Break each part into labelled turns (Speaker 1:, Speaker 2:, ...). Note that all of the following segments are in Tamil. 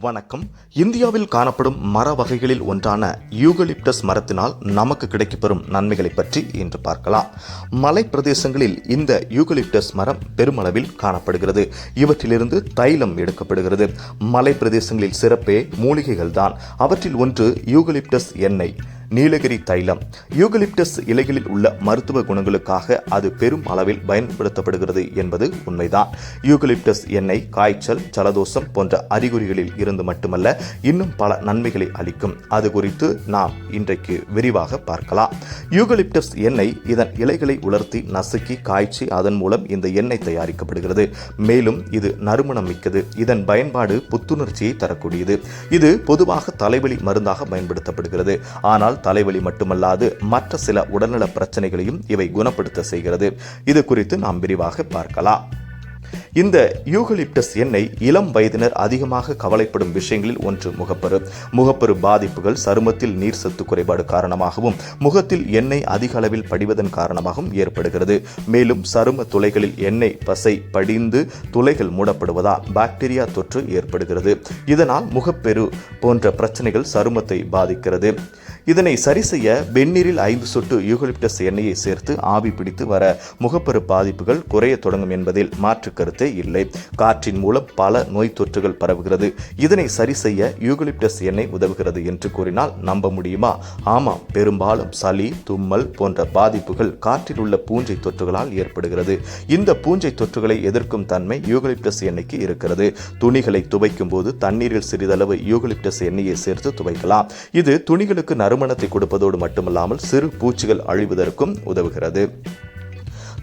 Speaker 1: வணக்கம். இந்தியாவில் காணப்படும் மர வகைகளில் ஒன்றான யூகலிப்டஸ் மரத்தினால் நமக்கு கிடைக்கப்பெறும் நன்மைகளை பற்றி இன்று பார்க்கலாம். மலை பிரதேசங்களில் இந்த யூகலிப்டஸ் மரம் பெருமளவில் காணப்படுகிறது. இவற்றிலிருந்து தைலம் எடுக்கப்படுகிறது. மலை பிரதேசங்களில் சிறப்பே மூலிகைகள் தான் அவற்றில் ஒன்று யூகலிப்டஸ் எண்ணெய். நீலகிரி தைலம். யூகலிப்டஸ் இலைகளில் உள்ள மருத்துவ குணங்களுக்காக அது பெரும் அளவில் பயன்படுத்தப்படுகிறது என்பது உண்மைதான். யூகலிப்டஸ் எண்ணெய் காய்ச்சல் ஜலதோஷம் போன்ற அறிகுறிகளில் இருந்து மட்டுமல்ல இன்னும் பல நன்மைகளை அளிக்கும். அது குறித்து நாம் இன்றைக்கு விரிவாக பார்க்கலாம். யூகலிப்டஸ் எண்ணெய் இதன் இலைகளை உலர்த்தி நசுக்கி காய்ச்சி அதன் மூலம் இந்த எண்ணெய் தயாரிக்கப்படுகிறது. மேலும் இது நறுமணம் மிக்கது. இதன் பயன்பாடு புத்துணர்ச்சியை தரக்கூடியது. இது பொதுவாக தலைவலி மருந்தாக பயன்படுத்தப்படுகிறது. ஆனால் தலைவலி மட்டுமல்லாது மற்ற சில உடல்நல பிரச்சனைகளையும் இவை குணப்படுத்த செய்கிறது. இது குறித்து நாம் விரிவாக பார்க்கலாம். இந்த யூகலிப்டஸ் எண்ணெய் இளம் வயதினர் அதிகமாக கவலைப்படும் விஷயங்களில் ஒன்று முகப்பரு. முகப்பரு பாதிப்புகள் சருமத்தில் நீர் சத்து குறைபாடு காரணமாகவும் முகத்தில் எண்ணெய் அதிக அளவில் படிவதன் காரணமாகவும் ஏற்படுகிறது. மேலும் சரும துளைகளில் எண்ணெய் பசை படிந்து துளைகள் மூடப்படுவதால் பாக்டீரியா தொற்று ஏற்படுகிறது. இதனால் முகப்பெரு போன்ற பிரச்சனைகள் சருமத்தை பாதிக்கிறது. இதனை சரி செய்ய வெந்நீரில் ஐந்து சொட்டு யூகலிப்டஸ் எண்ணெயை சேர்த்து ஆவி பிடித்து வர முகப்பரு பாதிப்புகள் குறைய தொடங்கும் என்பதில் மாற்று கருத்தே இல்லை. காற்றின் மூலம் பல நோய் தொற்றுகள் பரவுகிறது. இதனை சரி செய்ய யூகலிப்டஸ் எண்ணெய் உதவுகிறது என்று கூறினால் நம்ப முடியுமா? ஆமாம் பெரும்பாலும் சளி தும்மல் போன்ற பாதிப்புகள் காற்றில் உள்ள பூஞ்சை தொற்றுகளால் ஏற்படுகிறது. இந்த பூஞ்சை தொற்றுகளை எதிர்க்கும் தன்மை யூகலிப்டஸ் எண்ணெய்க்கு இருக்கிறது. துணிகளை துவைக்கும் போது தண்ணீரில் சிறிதளவு யூகலிப்டஸ் எண்ணெயை சேர்த்து துவைக்கலாம். இது துணிகளுக்கு நறுமணத்தை கொடுப்பதோடு மட்டுமல்லாமல் சிறு பூச்சிகள் அழிவதற்கும் உதவுகிறது.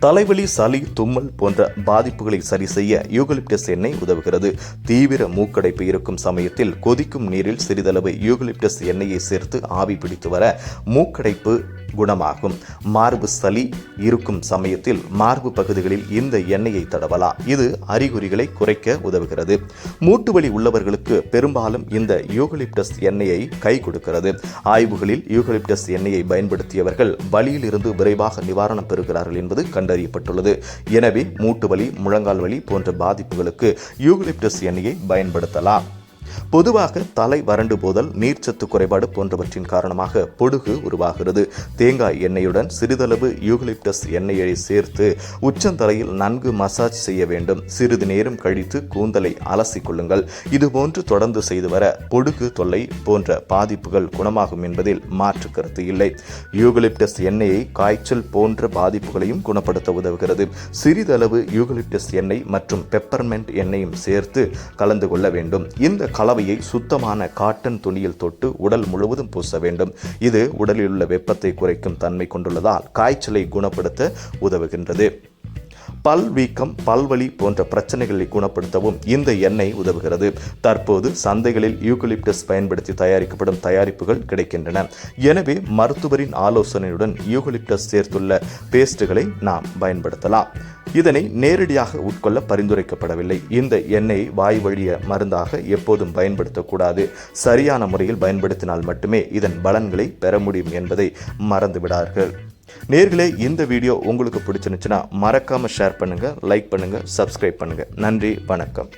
Speaker 1: தலைவலி சளி தும்மல் போன்ற பாதிப்புகளை சரி செய்ய யூகலிப்டஸ் எண்ணெய் உதவுகிறது. தீவிர மூக்கடைப்பு இருக்கும் சமயத்தில் கொதிக்கும் நீரில் சிறிதளவு யூகலிப்டஸ் எண்ணெயை சேர்த்து ஆவி பிடித்து வர மூக்கடைப்பு குணமாகும். மார்பு சளி இருக்கும் சமயத்தில் மார்பு பகுதிகளில் இந்த எண்ணெயை தடவலாம். இது அறிகுறிகளை குறைக்க உதவுகிறது. மூட்டு வலி உள்ளவர்களுக்கு பெரும்பாலும் இந்த யூகலிப்டஸ் எண்ணெயை கை கொடுக்கிறது. ஆய்வுகளில் யூகலிப்டஸ் எண்ணெயை பயன்படுத்தியவர்கள் வலியில் இருந்து விரைவாக நிவாரணம் பெறுகிறார்கள் என்பது கண்டறியப்பட்டுள்ளது. எனவே மூட்டு வலி முழங்கால் வலி போன்ற பாதிப்புகளுக்கு யூகலிப்டஸ் எண்ணெயை பயன்படுத்தலாம். பொதுவாக தலை வறண்டு போதல் நீர்ச்சத்து குறைபாடு போன்றவற்றின் காரணமாக பொடுகு உருவாகிறது. தேங்காய் எண்ணெயுடன் சிறிதளவு யூகலிப்டஸ் எண்ணெயை சேர்த்து உச்சந்தலையில் நன்கு மசாஜ் செய்ய வேண்டும். சிறிது நேரம் கழித்து கூந்தலை அலசி கொள்ளுங்கள். இதுபோன்று தொடர்ந்து செய்து வர பொடுகு தொல்லை போன்ற பாதிப்புகள் குணமாகும் என்பதில் மாற்று கருத்து இல்லை. யூகலிப்டஸ் எண்ணெயை காய்ச்சல் போன்ற பாதிப்புகளையும் குணப்படுத்த உதவுகிறது. சிறிதளவு யூகலிப்டஸ் எண்ணெய் மற்றும் பெப்பர்மெண்ட் எண்ணெயும் சேர்த்து கலந்து கொள்ள வேண்டும். இந்த கலவையை சுத்தமான காட்டன் துணியில் தொட்டு உடல் முழுவதும் பூச வேண்டும். இது உடலில் உள்ள வெப்பத்தை குறைக்கும் தன்மை கொண்டுள்ளதால் காய்ச்சலை குணப்படுத்த உதவுகின்றது. பல் வீக்கம் பல்வலி போன்ற பிரச்சனைகளை குணப்படுத்தவும் இந்த எண்ணெய் உதவுகிறது. தற்போது சந்தைகளில் யூகலிப்டஸ் பயன்படுத்தி தயாரிக்கப்படும் தயாரிப்புகள் கிடைக்கின்றன. எனவே மருத்துவரின் ஆலோசனையுடன் யூகலிப்டஸ் சேர்த்துள்ள பேஸ்ட்டுகளை நாம் பயன்படுத்தலாம். இதனை நேரடியாக உட்கொள்ள பரிந்துரைக்கப்படவில்லை. இந்த எண்ணெய் வாய் வழிய மருந்தாக எப்போதும் பயன்படுத்தக்கூடாது. சரியான முறையில் பயன்படுத்தினால் மட்டுமே இதன் பலன்களை பெற முடியும் என்பதை மறந்துவிடார்கள். நேர்களே இந்த வீடியோ உங்களுக்கு பிடிச்சிருந்துச்சுன்னா மறக்காமல் ஷேர் பண்ணுங்கள் லைக் பண்ணுங்கள் சப்ஸ்கிரைப் பண்ணுங்கள் நன்றி வணக்கம்.